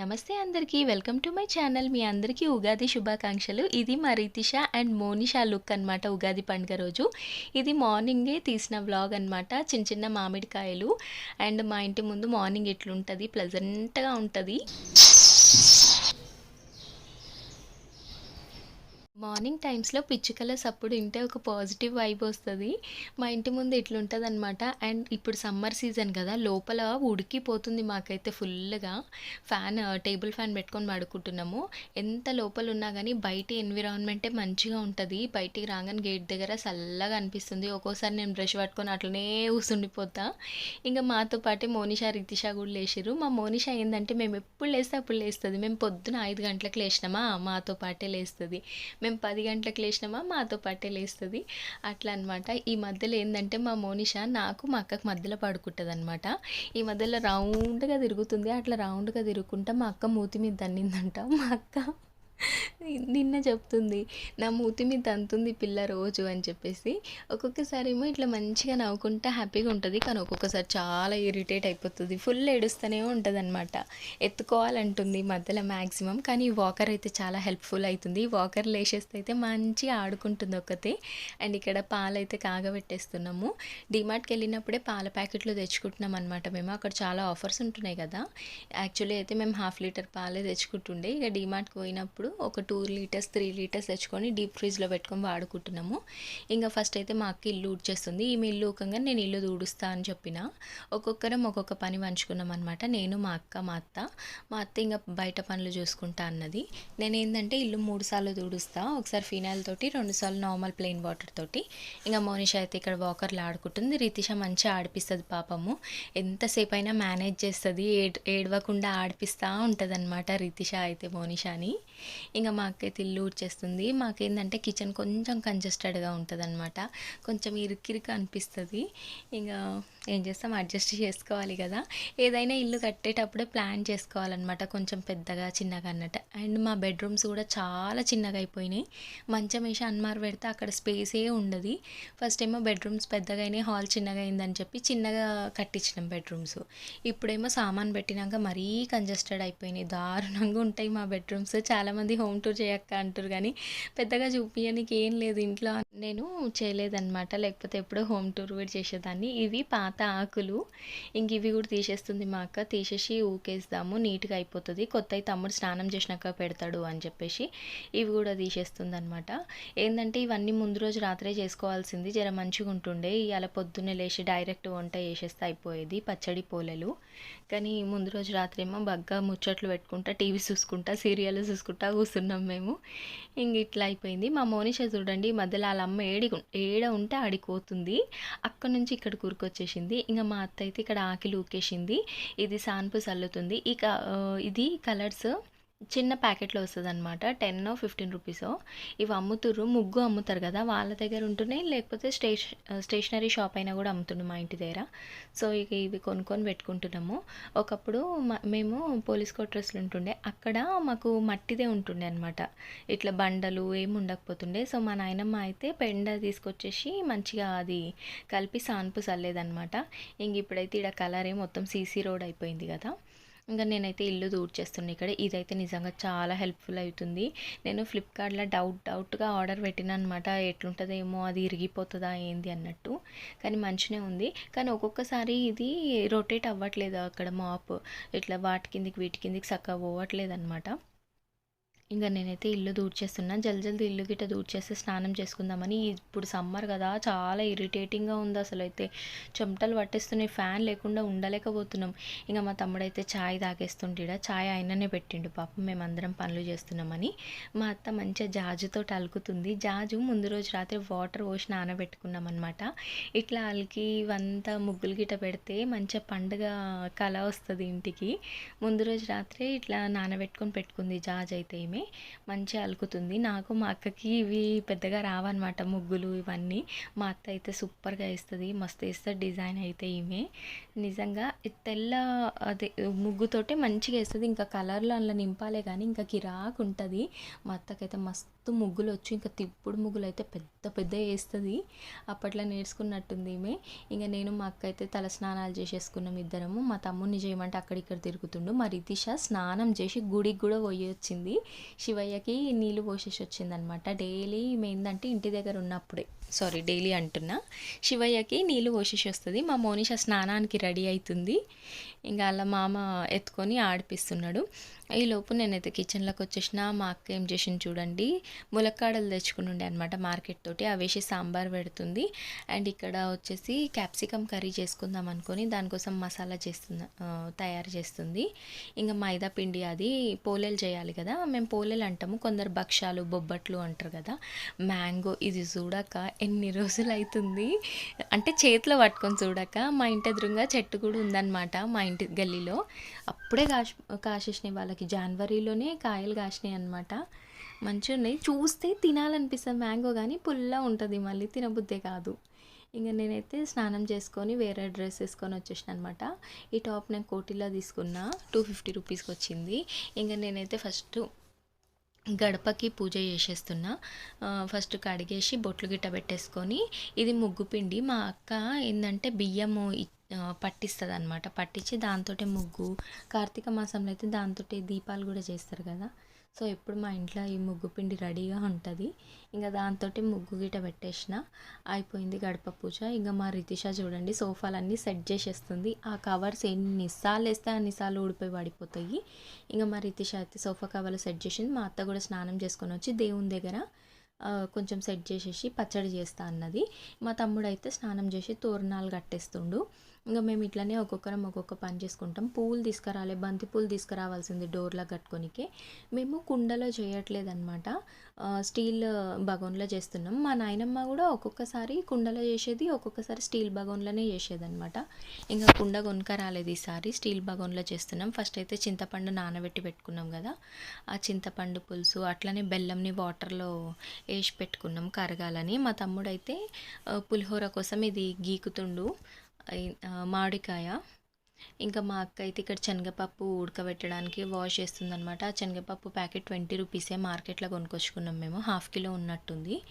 నమస్తే అందరికీ. Welcome to my channel. మీ అందరికీ ఉగాది శుభాకాంక్షలు. ఇది మా రితిష అండ్ మోనిషా లుక్ అనమాట ఉగాది పండుగ రోజు. ఇది మార్నింగే తీసిన వ్లాగ్ అనమాట చిన్న చిన్న మామిడికాయలు అండ్ మా ఇంటి ముందు మార్నింగ్ ఇట్లుంటుంది ప్లెజెంట్గా ఉంటుంది. మార్నింగ్ టైమ్స్లో పిచ్చుకల సప్పుడు వింటే ఒక పాజిటివ్ వైబ్ వస్తుంది. మా ఇంటి ముందు ఇట్లుంటుంది అనమాట అండ్ ఇప్పుడు సమ్మర్ సీజన్ కదా లోపల ఉడికిపోతుంది మాకైతే ఫుల్గా. ఫ్యాన్ టేబుల్ ఫ్యాన్ పెట్టుకొని పడుకుంటున్నాము. ఎంత లోపల ఉన్నా కానీ బయట ఎన్విరాన్మెంటే మంచిగా ఉంటుంది. బయటికి రాగానే గేట్ దగ్గర చల్లగా అనిపిస్తుంది. ఒక్కోసారి నేను బ్రష్ పట్టుకొని అట్లనే కూసుండిపోతా ఇంకా మాతో పాటే మోనిషా రితిష కూడా లేచిర్రు. మా మోనిష ఏంటంటే మేము ఎప్పుడు లేస్తే అప్పుడు లేస్తుంది. మేము పొద్దున ఐదు గంటలకు లేచినామా? మాతో పాటే లేస్తుంది. మేము పది గంటలకు లేచినామా మాతో పట్టే లేస్తుంది. అట్లా అనమాట ఈ మధ్యలో ఏంటంటే మా మోనిషా నాకు మా అక్కకు మధ్యలో పడుకుంటుంది అనమాట ఈ మధ్యలో రౌండ్గా తిరుగుతుంది. అట్లా రౌండ్గా తిరుగుకుంటా మా అక్క మూతి మీద దన్నిందంట మా అక్క నిన్న చెప్తుంది నా మూతి మీద అంతుంది పిల్ల రోజు అని చెప్పేసి. ఒక్కొక్కసారి ఏమో ఇట్లా మంచిగా నవ్వుకుంటా హ్యాపీగా ఉంటుంది కానీ ఒక్కొక్కసారి చాలా ఇరిటేట్ అయిపోతుంది. ఫుల్ ఏడుస్తూనే ఉంటుంది అనమాట ఎత్తుకోవాలంటుంది మధ్యలో మ్యాక్సిమం కానీ ఈ వాకర్ అయితే చాలా హెల్ప్ఫుల్ అవుతుంది వాకర్ లేచేస్తే అయితే మంచిగా ఆడుకుంటుంది ఒక్కతే. అండ్ ఇక్కడ పాలు అయితే కాగబెట్టేస్తున్నాము. డిమార్ట్కి వెళ్ళినప్పుడే పాల ప్యాకెట్లు తెచ్చుకుంటున్నాం అనమాట మేము. అక్కడ చాలా ఆఫర్స్ ఉంటున్నాయి కదా. యాక్చువల్లీ అయితే మేము హాఫ్ లీటర్ పాలే తెచ్చుకుంటుండే. ఇక డిమార్ట్కి పోయినప్పుడు ఒక టూ లీటర్స్ త్రీ లీటర్స్ తెచ్చుకొని డీప్ ఫ్రిడ్జ్లో పెట్టుకొని వాడుకుంటున్నాము. ఇంకా ఫస్ట్ అయితే మా అక్క ఇల్లు ఊడ్చేస్తుంది. ఈమె ఇల్లు ఊకంగా నేను ఇల్లు దూడుస్తా అని చెప్పిన. ఒక్కొక్కరం ఒక్కొక్క పని పంచుకున్నాం అనమాట నేను మా అక్క మా అత్త. మా అత్త ఇంకా బయట పనులు చూసుకుంటా అన్నది. నేను ఏంటంటే ఇల్లు మూడు సార్లు దూడుస్తా ఒకసారి ఫినాయిల్ తోటి రెండు సార్లు నార్మల్ ప్లెయిన్ వాటర్ తోటి. ఇంకా మోనిష అయితే ఇక్కడ వాకర్లు ఆడుకుంటుంది. రితిష మంచిగా ఆడిపిస్తుంది పాపము. ఎంతసేపు అయినా మేనేజ్ చేస్తుంది. ఏడ్ ఏడవకుండా ఆడిపిస్తూ ఉంటుంది అనమాట రితిష అయితే మోనిషాని ఇంకా మా అక్క ఇల్లు ఊడ్చేస్తుంది. మాకేందంటే కిచెన్ కొంచెం కంజెస్టెడ్గా ఉంటుంది అనమాట కొంచెం ఇరుకిరుకు అనిపిస్తుంది. ఇంకా ఏం చేస్తాం? అడ్జస్ట్ చేసుకోవాలి కదా. ఏదైనా ఇల్లు కట్టేటప్పుడే ప్లాన్ చేసుకోవాలన్నమాట. కొంచెం పెద్దగా చిన్నగా అన్నట్టు. అండ్ మా బెడ్రూమ్స్ కూడా చాలా చిన్నగా అయిపోయినాయి. మంచం వేసి అన్మార్ పెడితే అక్కడ స్పేసే ఉండదు. ఫస్ట్ ఏమో బెడ్రూమ్స్ పెద్దగా అయినాయి హాల్ చిన్నగా అయిందని చెప్పి చిన్నగా కట్టించినాం బెడ్రూమ్స్. ఇప్పుడేమో సామాన్ పెట్టినాక మరీ కంజెస్టెడ్ అయిపోయినాయి. దారుణంగా ఉంటాయి మా బెడ్రూమ్స్. చాలామంది హోమ్ టూర్ చేయక్క అంటారు కానీ పెద్దగా చూపించడానికి ఏం లేదు ఇంట్లో. నేను చేయలేదన్నమాట. లేకపోతే ఎప్పుడో హోమ్ టూర్ కూడా చేసేదాన్ని. ఇవి పాత ఆకులు. ఇంక ఇవి కూడా తీసేస్తుంది మా అక్క. తీసేసి ఊకేస్తాము. నీట్గా అయిపోతుంది. కొత్త తమ్ముడు స్నానం చేసినాక పెడతాడు అని చెప్పేసి ఇవి కూడా తీసేస్తుంది అనమాట ఏంటంటే ఇవన్నీ ముందు రోజు రాత్రే చేసుకోవాల్సింది. జర మంచిగా ఉంటుండే. ఇవాళ పొద్దున్నే లేచి డైరెక్ట్ వంట చేసేస్తే అయిపోయేది. పచ్చడి పోలేలు. కానీ ముందు రోజు రాత్రి ఏమో బగ్గా ముచ్చట్లు పెట్టుకుంటా టీవీ చూసుకుంటా సీరియల్ చూసుకుంటా కూర్చున్నాం మేము. ఇంక ఇట్లా అయిపోయింది. మా మోనిష చూడండి మధ్యలో వాళ్ళ అమ్మ ఏడి ఏడ ఉంటే ఆడిపోతుంది అక్కడ నుంచి ఇక్కడ కూరుకొచ్చేసింది ఇంకా మా అత్త అయితే ఇక్కడ ఆకిలి ఊకేసింది. ఇది సాన్పు చల్లుతుంది. ఇక ఇది కలర్స్ చిన్న ప్యాకెట్లో వస్తుంది అనమాట టెన్ ఫిఫ్టీన్ రూపీస్. ఇవి అమ్ముతుర్రు ముగ్గు అమ్ముతారు కదా వాళ్ళ దగ్గర ఉంటున్నాయి లేకపోతే స్టేష స్టేషనరీ షాప్ అయినా కూడా అమ్ముతుండు మా ఇంటి దగ్గర. సో ఇక ఇవి కొనుక్కొని పెట్టుకుంటున్నాము. ఒకప్పుడు మ- మేము పోలీస్ క్వార్టర్స్లో ఉంటుండే. అక్కడ మాకు మట్టిదే ఉంటుండే అనమాట ఇట్లా బండలు ఏమి ఉండకపోతుండే. సో మా నాయనమ్మ అయితే పెండ తీసుకొచ్చేసి మంచిగా అది కలిపి సాన్పు చల్లేదనమాట ఇంక ఇప్పుడైతే ఇక్కడ కలరే మొత్తం సీసీ రోడ్ అయిపోయింది కదా. ఇంకా నేనైతే ఇల్లు దూడ్చేస్తున్నా ఇక్కడ. ఇదైతే నిజంగా చాలా హెల్ప్ఫుల్ అవుతుంది నేను ఫ్లిప్కార్ట్లో డౌట్ డౌట్గా ఆర్డర్ పెట్టిన అనమాట ఎట్లుంటుందేమో అది ఇరిగిపోతుందా ఏంది అన్నట్టు. కానీ మంచినే ఉంది. కానీ ఒక్కొక్కసారి ఇది రొటేట్ అవ్వట్లేదు అక్కడ మాప్ ఇట్లా వాటి కిందికి వీటి కిందికి చక్కగా పోవట్లేదు అనమాట ఇంకా నేనైతే ఇల్లు దూడ్చేస్తున్నా. జల్ జల్ది ఇల్లు గిట్ట దూడ్చేస్తే స్నానం చేసుకుందామని. ఇప్పుడు సమ్మర్ కదా చాలా ఇరిటేటింగ్గా ఉంది అసలు అయితే చెమటలు పట్టేస్తున్నాయి ఫ్యాన్ లేకుండా ఉండలేకపోతున్నాం. ఇంకా మా తమ్ముడైతే ఛాయ్ తాగేస్తుంటాడా. ఛాయ్ ఆయననే పెట్టిండు పాపం మేమందరం పనులు చేస్తున్నామని. మా అత్త మంచిగా జాజుతో అలుకుతుంది జాజు ముందు రోజు రాత్రి వాటర్ పోసి నానబెట్టుకున్నాం అనమాట ఇట్లా అలికి ఇవంతా ముగ్గులు గిట్ట పెడితే మంచిగా పండుగ కళ వస్తుంది ఇంటికి. ముందు రోజు రాత్రే ఇట్లా నానబెట్టుకొని పెట్టుకుంది జాజ్ అయితే మంచిగా అలుకుతుంది. నాకు మా అక్కకి ఇవి పెద్దగా రావన్నమాట ముగ్గులు ఇవన్నీ. మా అత్త అయితే సూపర్గా వేస్తుంది. మస్తు వేస్తుంది. డిజైన్ అయితే ఈమె నిజంగా తెల్ల అదే ముగ్గుతోటే మంచిగా వేస్తుంది. ఇంకా కలర్లో అందులో నింపాలే కానీ ఇంకా కిరాకు ఉంటుంది. మా అత్తకైతే మస్తు మస్తు ముగ్గులు వచ్చు ఇంకా తిప్పుడు ముగ్గులు అయితే పెద్ద పెద్ద వేస్తుంది అప్పట్లో నేర్చుకున్నట్టుంది ఈమె. ఇంకా నేను మా అక్క అయితే తల స్నానాలు చేసేసుకున్నాం ఇద్దరము. మా తమ్ముడిని చేయమంటే అక్కడిక్కడ తిరుగుతుండు. మా రితిష స్నానం చేసి గుడికి కూడా పోయి వచ్చింది. శివయ్యకి నీళ్ళు పోసేసి వచ్చిందనమాట. డైలీ ఈమె ఏంటంటే ఇంటి దగ్గర ఉన్నప్పుడే. సారీ డైలీ అంటున్నా. శివయ్యకి నీళ్ళు పోసేసి వస్తుంది మా మోనిష స్నానానికి రెడీ అవుతుంది ఇంకా అలా మామ ఎత్తుకొని ఆడిపిస్తున్నాడు. ఈ లోపు నేనైతే కిచెన్లోకి వచ్చేసిన. మా అక్క ఏం చేసింది చూడండి. ములక్కాడలు తెచ్చుకుని ఉండే అనమాట మార్కెట్ తోటి. అవేసి సాంబార్ పెడుతుంది. అండ్ ఇక్కడ వచ్చేసి క్యాప్సికమ్ కర్రీ చేసుకుందాం అనుకొని దానికోసం మసాలా చేస్తున్న తయారు చేస్తుంది. ఇంకా మైదా పిండి అది పోలేలు చేయాలి కదా. మేము పోలేలు అంటాము. కొందరు భక్ష్యాలు బొబ్బట్లు అంటారు కదా. మ్యాంగో ఇది చూడక ఎన్ని రోజులు అవుతుంది అంటే చేతిలో పట్టుకొని చూడక మా ఇంటి ఎదురుగా చెట్టు కూడా ఉందన్నమాట మా ఇంటి గల్లీలో. అప్పుడే కాసి కాసేసినాయి వాళ్ళకి జనవరిలోనే కాయలు కాసినాయి అనమాట మంచిగా ఉన్నాయి. చూస్తే తినాలనిపిస్తుంది మ్యాంగో కానీ పుల్లా ఉంటుంది మళ్ళీ తినబుద్దే కాదు. ఇంకా నేనైతే స్నానం చేసుకొని వేరే డ్రెస్ వేసుకొని వచ్చేసిన అనమాట ఈ టాప్ నేను కోటిలో తీసుకున్నా టూ ఫిఫ్టీ రూపీస్కి వచ్చింది. ఇంకా నేనైతే ఫస్ట్ గడపకి పూజ చేసేస్తున్నా. ఫస్ట్ కడిగేసి బొట్లు గిట్ట పెట్టేసుకొని ఇది ముగ్గు పిండి మా అక్క ఏంటంటే బియ్యము పట్టిస్తుంది అనమాట పట్టించి దాంతో ముగ్గు కార్తీక మాసంలో అయితే దాంతో దీపాలు కూడా చేస్తారు కదా. సో ఇప్పుడు మా ఇంట్లో ఈ ముగ్గు పిండి రెడీగా ఉంటుంది. ఇంకా దాంతో ముగ్గు గిట పెట్టేసిన. అయిపోయింది గడప పూజ. ఇంకా మా రితిష చూడండి సోఫాలన్నీ సెట్ చేసేస్తుంది. ఆ కవర్స్ ఎన్నిసార్లు వేస్తే అన్నిసార్లు ఊడిపోయి పడిపోతాయి ఇంకా మా రితిష అయితే సోఫా కవర్లు సెట్ చేసింది. మా అత్త కూడా స్నానం చేసుకొని వచ్చి దేవుని దగ్గర కొంచెం సెట్ చేసేసి పచ్చడి చేస్తా అన్నది. మా తమ్ముడు అయితే స్నానం చేసి తోరణాలు కట్టేస్తుండు. ఇంకా మేము ఇట్లనే ఒక్కొక్కరం ఒక్కొక్క పని చేసుకుంటాం. పూలు తీసుకురాలే బంతి పూలు తీసుకురావాల్సింది డోర్లో కట్టుకొనికి. మేము కుండలో చేయట్లేదన్నమాట. స్టీల్ బగోన్లో చేస్తున్నాం. మా నాయనమ్మ కూడా ఒక్కొక్కసారి కుండలో చేసేది ఒక్కొక్కసారి స్టీల్ బగోన్లోనే చేసేదన్నమాట. ఇంకా కుండ కొనుక రాలేదు ఈసారి. స్టీల్ బగోన్లో చేస్తున్నాం. ఫస్ట్ అయితే చింతపండు నానబెట్టి పెట్టుకున్నాం కదా. ఆ చింతపండు పులుసు అట్లనే బెల్లంని వాటర్లో వేసి పెట్టుకున్నాం కరగాలని. మా తమ్ముడైతే పులిహోర కోసం ఇది గీకుతుండు. మామిడికాయ. ఇంకా మా అక్క అయితే ఇక్కడ శనగపప్పు ఉడకబెట్టడానికి వాష్ చేస్తుంది అనమాట ఆ శనగపప్పు ప్యాకెట్ ట్వంటీ రూపీసే మార్కెట్లో కొనుక్కొచ్చుకున్నాం మేము. హాఫ్ కిలో ఉన్నట్టుంది.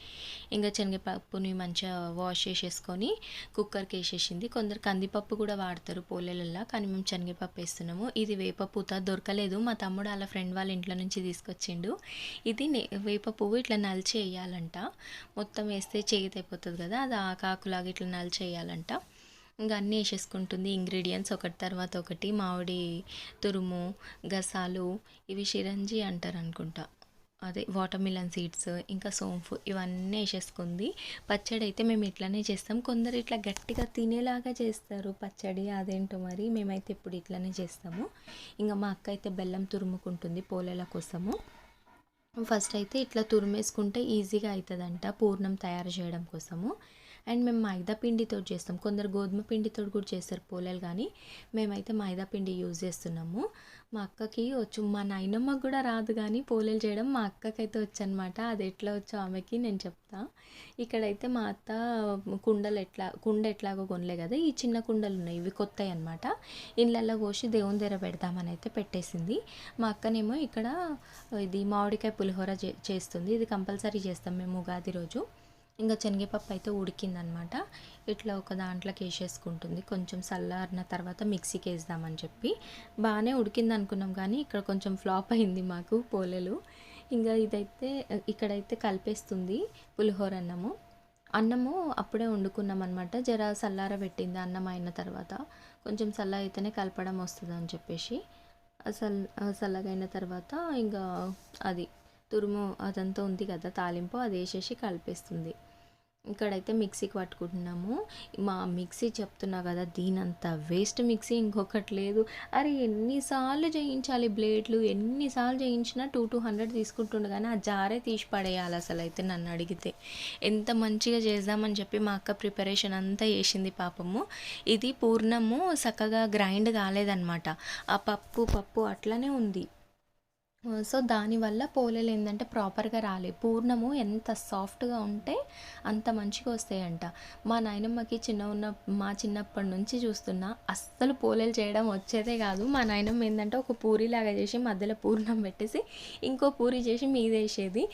ఇంకా శనగపప్పుని మంచిగా వాష్ చేసేసుకొని కుక్కర్కి వేసేసింది. కొందరు కందిపప్పు కూడా వాడతారు పోలేలల్లా కానీ మేము శనగపప్పు వేస్తున్నాము. ఇది వేప పూత దొరకలేదు. మా తమ్ముడు వాళ్ళ ఫ్రెండ్ వాళ్ళ ఇంట్లో నుంచి తీసుకొచ్చిండు. ఇది నే- వేప పువ్వు ఇట్లా నలిచి వేయాలంట. మొత్తం వేస్తే చేతి అయిపోతుంది కదా అది ఆకాకులాగా ఇట్లా నలిచి వేయాలంట. ఇంకా అన్నీ వేసేసుకుంటుంది. ఇంగ్రీడియంట్స్ ఒకటి తర్వాత ఒకటి. మామిడి తురుము గసాలు ఇవి షిరంజి అంటారు అనుకుంటా. అదే వాటర్ మిలన్ సీడ్స్ ఇంకా సోంపు ఇవన్నీ వేసేసుకుంది. పచ్చడి అయితే మేము ఇట్లానే చేస్తాం. కొందరు ఇట్లా గట్టిగా తినేలాగా చేస్తారు పచ్చడి అదేంటో మరి మేమైతే ఇప్పుడు ఇట్లానే చేస్తాము. ఇంకా మా అక్క అయితే బెల్లం తురుముకుంటుంది పోలేల కోసము. ఫస్ట్ అయితే ఇట్లా తురిమేసుకుంటే ఈజీగా అవుతుందంట పూర్ణం తయారు చేయడం కోసము. అండ్ మేము మైదా పిండితో చేస్తాం. కొందరు గోధుమ పిండితో కూడా చేస్తారు పోలేలు కానీ మేమైతే మైదా పిండి యూజ్ చేస్తున్నాము. మా అక్కకి వచ్చు మా నాయనమ్మకు కూడా రాదు కానీ పోలేలు చేయడం మా అక్కకైతే వచ్చనమాట. అది ఎట్లా వచ్చో ఆమెకి నేను చెప్తా. ఇక్కడైతే మా అత్త కుండలు ఎట్లా కుండ ఎట్లాగో కొనలే కదా ఈ చిన్న కుండలు ఉన్నాయి ఇవి కొత్తవి అనమాట ఇళ్ళల్లో పోసి దేవుని దగ్గర పెడదామని అయితే పెట్టేసింది. మా అక్కనేమో ఇక్కడ ఇది మామిడికాయ పులిహోర చే చేస్తుంది. ఇది కంపల్సరీ చేస్తాం మేము ఉగాది రోజు. ఇంకా శనగపప్పు అయితే ఉడికిందనమాట. ఇట్లా ఒక దాంట్లోకి వేసేసుకుంటుంది కొంచెం చల్లారిన తర్వాత మిక్సీకి వేద్దామని చెప్పి. బాగానే ఉడికింది అనుకున్నాం కానీ ఇక్కడ కొంచెం ఫ్లాప్ అయింది మాకు పోలేలు. ఇంకా ఇదైతే ఇక్కడైతే కలిపేస్తుంది పులిహోర అన్నము. అన్నము అప్పుడే వండుకున్నాం అనమాట జర చల్లార పెట్టింది అన్నం అయిన తర్వాత. కొంచెం చల్ల అయితేనే కలపడం వస్తుంది అని చెప్పేసి. అసలు చల్లగైన తర్వాత ఇంకా అది తురుము అదంతా ఉంది కదా తాలింపు అది వేసేసి కలిపేస్తుంది. ఇక్కడైతే మిక్సీకి పట్టుకుంటున్నాము. మా మిక్సీ చెప్తున్నా కదా దీనంత వేస్ట్ మిక్సీ ఇంకొకటి లేదు. అరే ఎన్నిసార్లు చేయించాలి బ్లేడ్లు? ఎన్నిసార్లు చేయించినా టూ టూ హండ్రెడ్ తీసుకుంటుండే కానీ ఆ జారే తీసి పడేయాలి అసలు అయితే నన్ను అడిగితే. ఎంత మంచిగా చేద్దామని చెప్పి మా అక్క ప్రిపరేషన్ అంతా చేసింది పాపము. ఇది పూర్ణము చక్కగా గ్రైండ్ కాలేదన్నమాట. ఆ పప్పు పప్పు అట్లనే ఉంది. సో దానివల్ల పోలేలు ఏంటంటే ప్రాపర్గా రాలే. పూర్ణము ఎంత సాఫ్ట్గా ఉంటే అంత మంచిగా వస్తాయంట. మా నాయనమ్మకి చిన్న ఉన్న మా చిన్నప్పటి నుంచి చూస్తున్నా అస్సలు పోలేలు చేయడం వచ్చేదే కాదు. మా నాయనమ్మ ఏంటంటే ఒక పూరిలాగా చేసి మధ్యలో పూర్ణం పెట్టేసి ఇంకో పూరి చేసి మీద వేసేది.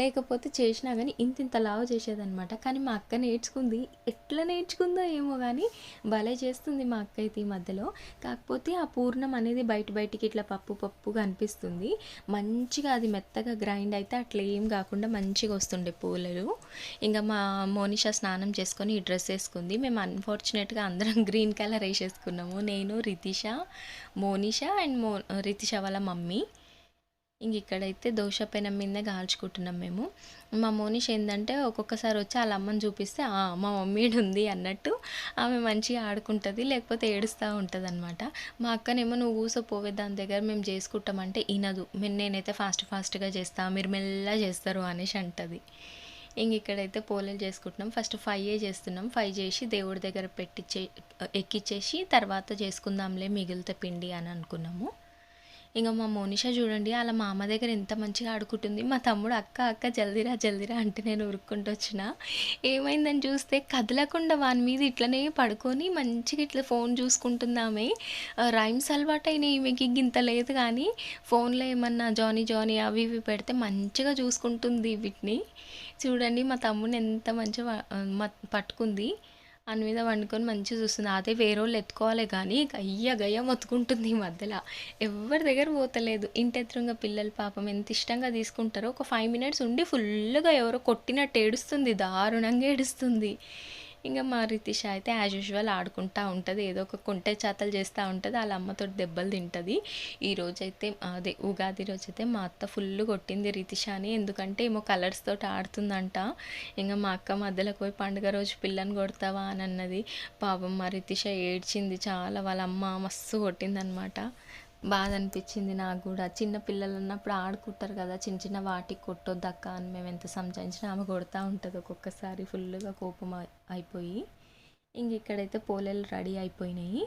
లేకపోతే చేసినా కానీ ఇంత ఇంత లావు చేసేదనమాట కానీ మా అక్క నేర్చుకుంది. ఎట్లా నేర్చుకుందో ఏమో కానీ భలే చేస్తుంది మా అక్క అయితే ఈ మధ్యలో. కాకపోతే ఆ పూర్ణం అనేది బయట బయటికి ఇట్లా పప్పు పప్పుగా అనిపిస్తుంది. మంచిగా అది మెత్తగా గ్రైండ్ అయితే అట్లా ఏం కాకుండా మంచిగా వస్తుండే పూలలు. ఇంకా మా మోనిషా స్నానం చేసుకొని ఈ డ్రెస్ వేసుకుంది. మేము అన్ఫార్చునేట్గా అందరం గ్రీన్ కలర్ వేసేసుకున్నాము. నేను రితిష మోనిష అండ్ మో రితిష వాళ్ళ మమ్మీ. ఇంక ఇక్కడైతే దోశ పెనం మీద కాల్చుకుంటున్నాం మేము. మా మోనిష్ ఏంటంటే ఒక్కొక్కసారి వచ్చి వాళ్ళ అమ్మని చూపిస్తే మా మమ్మీ ఉంది అన్నట్టు ఆమె మంచిగా ఆడుకుంటుంది లేకపోతే ఏడుస్తూ ఉంటుంది అనమాట మా అక్కనేమో నువ్వు కూసోపోవే దాని దగ్గర మేము చేసుకుంటామంటే వినదు నేనైతే ఫాస్ట్ ఫాస్ట్గా చేస్తా మీరు మెల్లగా చేస్తారు అనేసి అంటుంది. ఇంక ఇక్కడైతే పోలేలు చేసుకుంటున్నాం. ఫస్ట్ ఫైవ్ ఏ చేస్తున్నాం. ఫైవ్ చేసి దేవుడి దగ్గర పెట్టించే ఎక్కిచ్చేసి తర్వాత చేసుకుందాంలే మిగిలితే పిండి అని అనుకున్నాము. ఇంకా మా మోనిష చూడండి అలా మా అమ్మ దగ్గర ఎంత మంచిగా ఆడుకుంటుంది. మా తమ్ముడు అక్క అక్క జల్దీరా జల్దీరా అంటే నేను ఉరుక్కుంటూ వచ్చిన. ఏమైందని చూస్తే కదలకుండా వాని మీద ఇట్లనే పడుకొని మంచిగా ఇట్లా ఫోన్ చూసుకుంటున్నామే రైమ్స్ అలవాటు రైమ్స్ మీకు ఇంత లేదు కానీ ఫోన్లో ఏమన్నా జానీ జానీ అవి ఇవి పెడితే మంచిగా చూసుకుంటుంది వీటిని. చూడండి మా తమ్ముడిని ఎంత మంచిగా మా మ- పట్టుకుంది. అని మీద వండుకొని మంచిగా చూస్తుంది. అదే వేరే వాళ్ళు ఎత్తుకోవాలి కానీ గయ్య గయ్య మొత్తుకుంటుంది ఈ మధ్యలో. ఎవరి దగ్గర పోతలేదు. ఇంటి ఎదురుగా పిల్లలు పాపం ఎంత ఇష్టంగా తీసుకుంటారో ఒక ఫైవ్ మినిట్స్ ఉండి ఫుల్గా ఎవరో కొట్టినట్టు ఏడుస్తుంది. దారుణంగా ఏడుస్తుంది. ఇంకా మా రితిష అయితే యాజ్ యూజువల్ ఆడుకుంటూ ఉంటుంది. ఏదో ఒక కొంటె చేతలు చేస్తూ ఉంటుంది. వాళ్ళ అమ్మతో దెబ్బలు తింటుంది. ఈ రోజైతే అదే ఉగాది రోజైతే మా అత్త ఫుల్ కొట్టింది రితిష అని ఎందుకంటే ఏమో కలర్స్ తోటి ఆడుతుందంట. ఇంకా మా అక్క మధ్యలోకి పోయి పండుగ రోజు పిల్లని కొడతావా అని అన్నది. పాపం మా రితిష ఏడ్చింది చాలా. వాళ్ళ అమ్మ మస్తు కొట్టిందనమాట బాధ అనిపించింది నాకు కూడా చిన్న పిల్లలు అన్నప్పుడు ఆడుకుంటారు కదా చిన్న చిన్న వాటికి కొట్టొద్దక్క అని మేము ఎంత సంచరించినా ఆమె కొడతా ఉంటుంది ఒక్కొక్కసారి ఫుల్గా కోపం అయిపోయి. ఇంక ఇక్కడైతే పోలేలు రెడీ అయిపోయినాయి.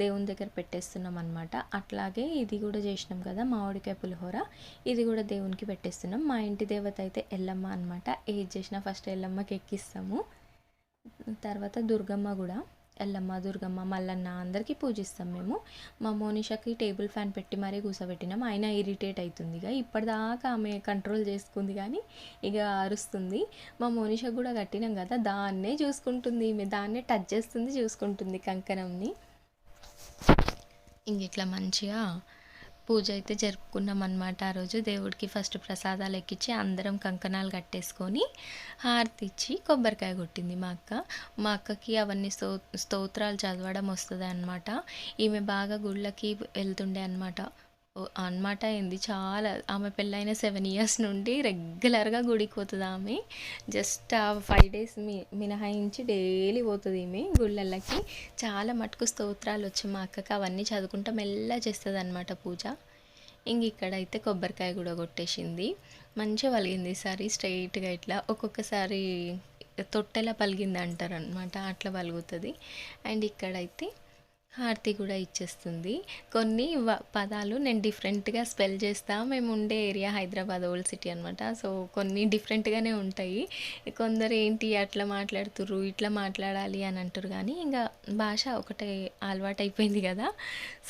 దేవుని దగ్గర పెట్టేస్తున్నాం అనమాట అట్లాగే ఇది కూడా చేసినాం కదా మామిడికాయ పులిహోర. ఇది కూడా దేవునికి పెట్టేస్తున్నాం. మా ఇంటి దేవత అయితే ఎల్లమ్మ అనమాట ఏది చేసినా ఫస్ట్ ఎల్లమ్మకి ఎక్కిస్తాము. తర్వాత దుర్గమ్మ కూడా. ఎల్లమ్మ దుర్గమ్మ మల్లన్న అందరికీ పూజిస్తాం మేము. మా మోనిషాకి టేబుల్ ఫ్యాన్ పెట్టి మరీ కూసబెట్టినాం. ఆయన ఇరిటేట్ అవుతుంది ఇక. ఇప్పటిదాకా ఆమె కంట్రోల్ చేసుకుంది కానీ ఇక అరుస్తుంది. మా మోనిషకు కూడా కట్టినాం కదా దాన్నే చూసుకుంటుంది ఈమె. దాన్నే టచ్ చేస్తుంది చూసుకుంటుంది కంకణంని. ఇంక ఇట్లా మంచిగా పూజ అయితే జరుపుకున్నాం అనమాట ఆ రోజు. దేవుడికి ఫస్ట్ ప్రసాదాలు ఎక్కించి అందరం కంకణాలు కట్టేసుకొని హారతి ఇచ్చి కొబ్బరికాయ కొట్టింది మా అక్క. మా అక్కకి అవన్నీ స్తో స్తోత్రాలు చదవడం వస్తుంది అనమాట ఈమె బాగా గుళ్ళకి వెళ్తుండే అనమాట అనమాట ఏంది చాలా ఆమె పెళ్ళైన సెవెన్ ఇయర్స్ నుండి రెగ్యులర్గా గుడికి పోతుంది ఆమె. జస్ట్ ఆ ఫైవ్ డేస్ మీ మినహాయించి డైలీ పోతుంది ఈమె గుళ్ళకి చాలా మటుకు స్తోత్రాలు వచ్చి మా అక్కకి అవన్నీ చదువుకుంటా మెల్ల చేస్తుంది అనమాట పూజ. ఇంక ఇక్కడైతే కొబ్బరికాయ కూడా కొట్టేసింది. మంచిగా పలిగింది ఈసారి స్ట్రైట్గా ఇట్లా ఒక్కొక్కసారి తొట్టెలా పలిగింది అంటారు అనమాట అట్లా పలుగుతుంది అండ్ ఇక్కడైతే హారతి కూడా ఇచ్చేస్తుంది. కొన్ని పదాలు నేను డిఫరెంట్గా స్పెల్ చేస్తా. మేము ఉండే ఏరియా హైదరాబాద్ ఓల్డ్ సిటీ అనమాట సో కొన్ని డిఫరెంట్గానే ఉంటాయి. కొందరు ఏంటి అట్లా మాట్లాడుతుర్రు ఇట్లా మాట్లాడాలి అని అంటారు కానీ ఇంకా భాష ఒకటే అలవాటు అయిపోయింది కదా.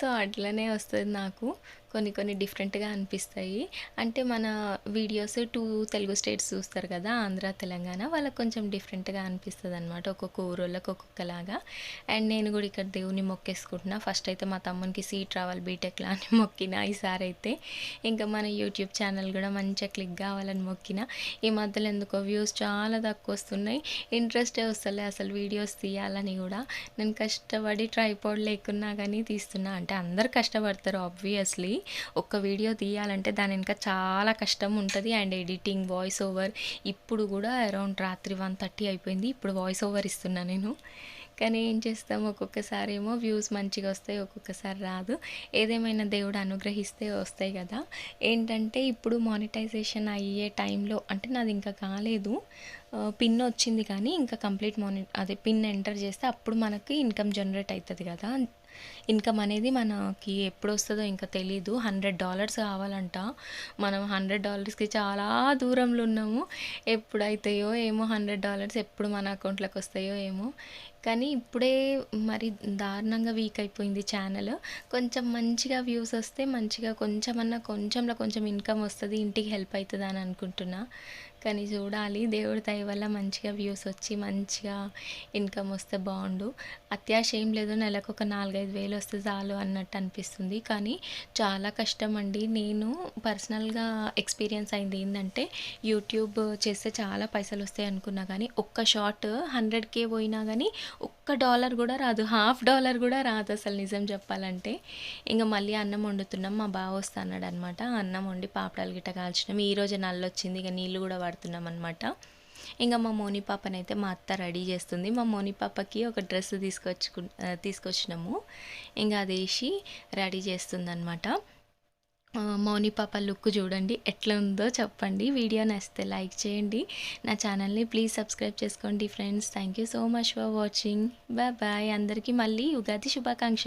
సో అట్లనే వస్తుంది నాకు. కొన్ని కొన్ని డిఫరెంట్గా అనిపిస్తాయి. అంటే మన వీడియోస్ టూ తెలుగు స్టేట్స్ చూస్తారు కదా ఆంధ్ర తెలంగాణ వాళ్ళకి కొంచెం డిఫరెంట్గా అనిపిస్తుంది అనమాట ఒక్కొక్క ఊరోళ్ళకి ఒక్కొక్కలాగా. అండ్ నేను కూడా ఇక్కడ దేవుని మొక్కేసుకుంటున్నా. ఫస్ట్ అయితే మా తమ్మునికి సీట్ రావాలి బీటెక్లో అని మొక్కిన ఈసారి అయితే. ఇంకా మన యూట్యూబ్ ఛానల్ కూడా మంచిగా క్లిక్ కావాలని మొక్కిన. ఈ మధ్యలో ఎందుకో వ్యూస్ చాలా తక్కువ వస్తున్నాయి. ఇంట్రెస్టే వస్తలే అసలు వీడియోస్ తీయాలని కూడా. నేను కష్టపడి ట్రైపాడ్ లేకున్నా కానీ తీస్తున్నా. అంటే అందరు కష్టపడతారు ఆబ్వియస్లీ ఒక్క వీడియో తీయాలంటే దాని వెనుక చాలా కష్టం ఉంటుంది. అండ్ ఎడిటింగ్ వాయిస్ ఓవర్ ఇప్పుడు కూడా అరౌండ్ రాత్రి వన్ థర్టీ అయిపోయింది. ఇప్పుడు వాయిస్ ఓవర్ ఇస్తున్నా నేను. కానీ ఏం చేస్తాం? ఒక్కొక్కసారి ఏమో వ్యూస్ మంచిగా వస్తాయి ఒక్కొక్కసారి రాదు. ఏదేమైనా దేవుడు అనుగ్రహిస్తే వస్తాయి కదా. ఏంటంటే ఇప్పుడు మానిటైజేషన్ అయ్యే టైంలో అంటే నాది ఇంకా కాలేదు. పిన్ వచ్చింది కానీ ఇంకా కంప్లీట్ మాని అదే పిన్ ఎంటర్ చేస్తే అప్పుడు మనకి ఇన్కమ్ జనరేట్ అవుతుంది కదా. ఇన్కమ్ అనేది మనకి ఎప్పుడు వస్తుందో ఇంకా తెలీదు. హండ్రెడ్ డాలర్స్ కావాలంట. మనం హండ్రెడ్ డాలర్స్కి చాలా దూరంలో ఉన్నాము. ఎప్పుడైతాయో ఏమో హండ్రెడ్ డాలర్స్ ఎప్పుడు మన అకౌంట్లోకి వస్తాయో ఏమో. కానీ ఇప్పుడే మరి దారుణంగా వీక్ అయిపోయింది ఛానల్. కొంచెం మంచిగా వ్యూస్ వస్తే మంచిగా కొంచెమన్నా కొంచెంలో కొంచెం ఇన్కమ్ వస్తుంది ఇంటికి హెల్ప్ అవుతుంది అని అనుకుంటున్నా. కానీ చూడాలి. దేవుడి దయ వల్ల మంచిగా వ్యూస్ వచ్చి మంచిగా ఇన్కమ్ వస్తే బాగుండు. అత్యాశ ఏం లేదు నెలకు ఒక నాలుగైదు వేలు వస్తే చాలు అన్నట్టు అనిపిస్తుంది. కానీ చాలా కష్టం అండి. నేను పర్సనల్గా ఎక్స్పీరియన్స్ అయింది ఏంటంటే యూట్యూబ్ చేస్తే చాలా పైసలు వస్తాయి అనుకున్నా కానీ ఒక్క షార్ట్ హండ్రెడ్ కే పోయినా కానీ ఒక్క డాలర్ కూడా రాదు. హాఫ్ డాలర్ కూడా రాదు అసలు నిజం చెప్పాలంటే. ఇంకా మళ్ళీ అన్నం వండుతున్నాం. మా బావ వస్తా అన్నాడు అనమాట అన్నం వండి పాపడాలు గిట్ట కాల్చినాం. ఈ రోజు నల్లు వచ్చింది ఇక నీళ్ళు కూడా పడుతున్నాం అనమాట ఇంకా మా మోని పాపనైతే మా అత్త రెడీ చేస్తుంది. మా మోని పాపకి ఒక డ్రెస్ తీసుకొచ్చుకు తీసుకొచ్చినాము. ఇంకా అది వేసి రెడీ చేస్తుంది మౌని పాప లుక్ చూడండి ఎట్లా ఉందో చెప్పండి. వీడియో నచ్చితే లైక్ చేయండి. నా ఛానల్ని ప్లీజ్ సబ్స్క్రైబ్ చేసుకోండి friends. Thank you so much for watching. Bye bye. అందరికీ మళ్ళీ ఉగాది శుభాకాంక్షలు.